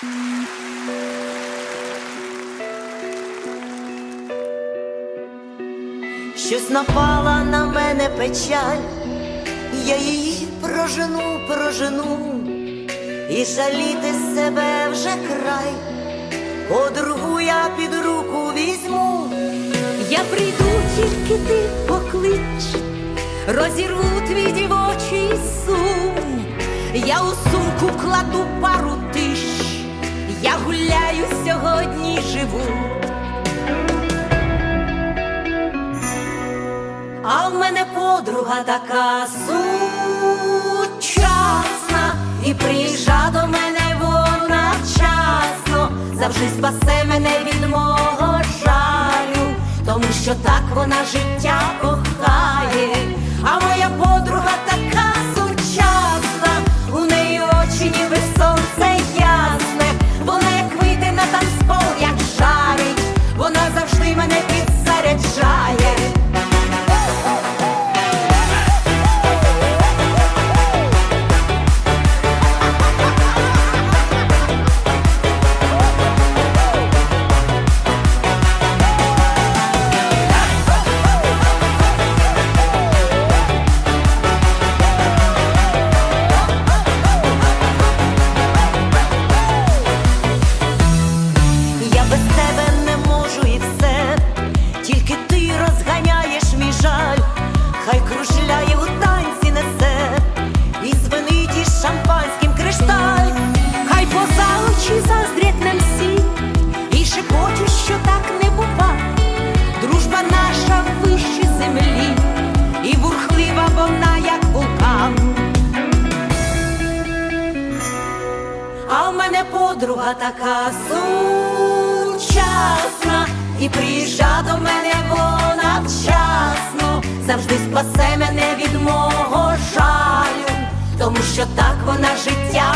Щось напала на мене печаль, я її прожену, прожену, і жаліти себе вже край, подругу я під руку візьму. Я прийду, тільки ти поклич, розірву твій дівочий сум. Я у сумку кладу пару тиш, я гуляю сьогодні живу. А в мене подруга така сучасна, і приїжджа до мене вона вчасно, завжди спасе мене від мого жалю, тому що так вона життя кохає, можу і все, тільки ти розганяєш мій жаль, хай кружляє у танці несе, і звенить із шампанським кришталь, Хай поза очі заздрять нам всі, і шепочуть, що так не бува. Дружба наша вище землі, і бурхлива вона, як вулкан. а в мене подруга така сучасна, і приїжджа до мене вона вчасно, завжди спасе мене від мого жалю, тому що так вона життя